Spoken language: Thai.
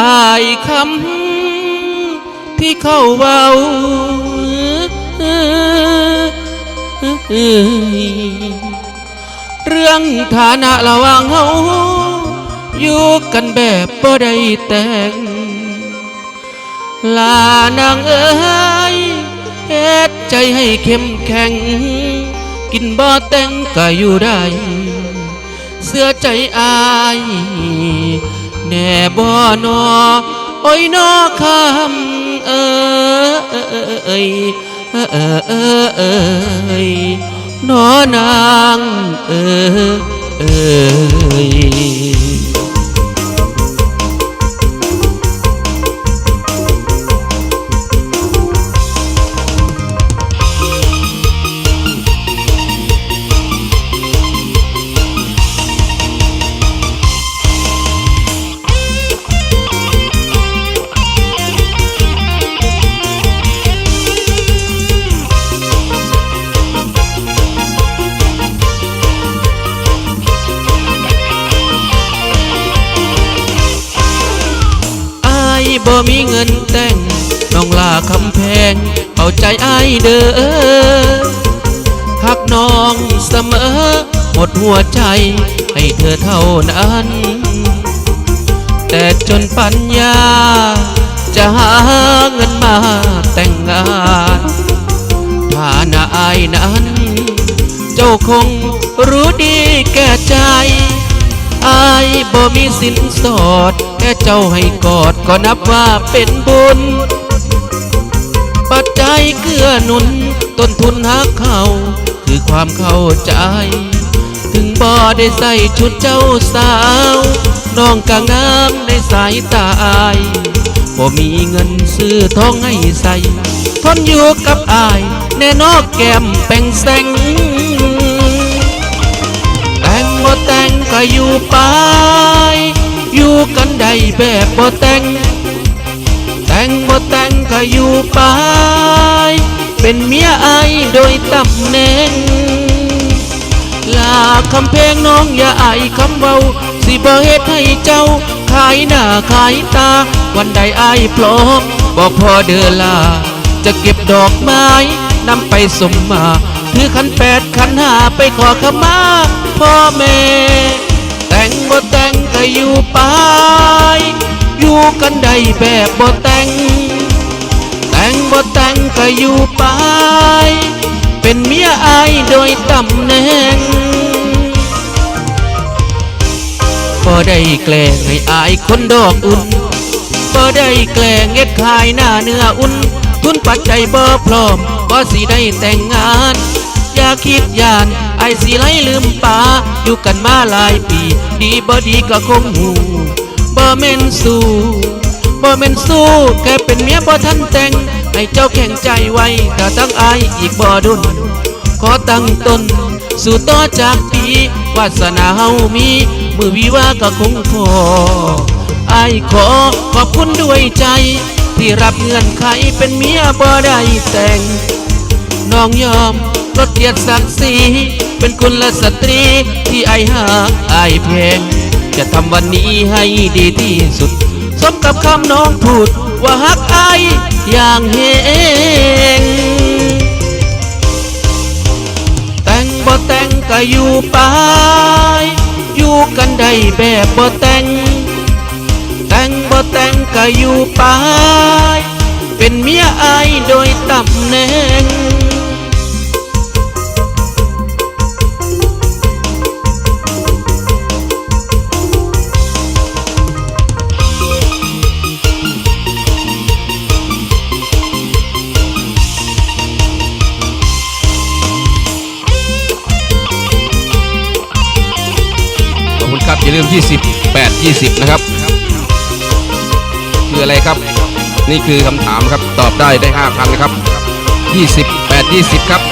อายคำที่เข้าเว้าเรื่องฐานะระว่างเฮาอยู่กันแบบบ่ได้แต่ง ลานางเอ้ยเฮ็ดใจให้เข้มแข็ง กินบ่แต่งก็อยู่ได้ เสื้อใจอาย แน่บ่นอโอ้ยนอคำเออเอ้ยเออเออเออเอยนอนางเออเอย บ่มีเงินแต่งน้องลาคำแพงเข้าใจไอเด้อหักน้องเสมอ หมดหัวใจให้เธอเท่านั้น แต่จนปัญญา จะหาเงินมาแต่งงานฐานะอายนั้น เจ้าคงรู้ดีแก่ใจไอายบ่มีสินสอด ค่เจ้าให้กอดก็นับว่าเป็นบุญ ปัจจัยเกื้อหนุนต้นทุนหักเขาคือความเข้าใจ ถึงบ่ได้ใส่ชุดเจ้าสาว น้องก็งามในสายตาอายบ่มีเงินซื้อทองให้ใส่ทนอยู่กับอาย แน่นอกแก้มแป่งแสงแต่งบ่แต่งก็อยู่ไป อยู่กันได้แบบบ่แต่ง แต่งบ่แต่งก็อยู่ไป เป็นเมียไอโดยตำแหน่ง ลาคำเพลงน้องอย่าอคำเบาสิบ่เฮ็ดให้เจ้า ขายหน้าขายตา วันใดไอพร้อมบอกพอเดือลา จะเก็บดอกไม้นำไปสมมาถือขันแปดขันห้าไปขอขมาพ่อแม่ แต่งบ่แต่ง อยู่ไปอยู่กันได้แบบบ่แต่ง แต่งบ่แต่งก็อยู่ไปเป็นเมียอายโดยตำแหน่งบ่ได้แกล้งให้อายคนดอกอุ่นบ่ได้แกล้งเอ็ดขายหน้าเนื้ออุ่น ทุนปัจจัยบ่พร้อมบ่สิได้แต่งงาน อย่าคิดยานไอายสิไล่ลืมป่า อยู่กันมาหลายปี ดีบ่ดีก็คงหูบ่แม่นสู้บ่แม่นสู้แค่เป็นเมียบ่ทันแต่ง ให้เจ้าแข่งใจไว้ถ้าตั้งอายอีกบ่ดุนขอตั้งตนสู่ต่อจากปีวาสนาเฮามีมือวิวาก็คงพออายขอขอบคุณด้วยใจ ที่รับเงื่อนไขเป็นเมียบ่ได้แต่ง น้องยอม ลดเกียรติศักดิ์ศรีเป็นคุณและสตรีที่ไอายหาไอเพงจะทำวันนี้ให้ดีที่สุด สมกับคำน้องพูดว่าฮักไออย่างเฮงแต่งบ่แต่งก็อยู่ไป อยู่กันได้แบบบ่แต่ง แต่งบ่แต่งก็อยู่ไป เป็นเมียไอโดยตำแหน่ง อย่าลืม 28 20 นะครับ คืออะไรครับ นี่คือคำถามครับ ตอบได้ได้ 5 ครั้งนะครับ 28 20 ครับ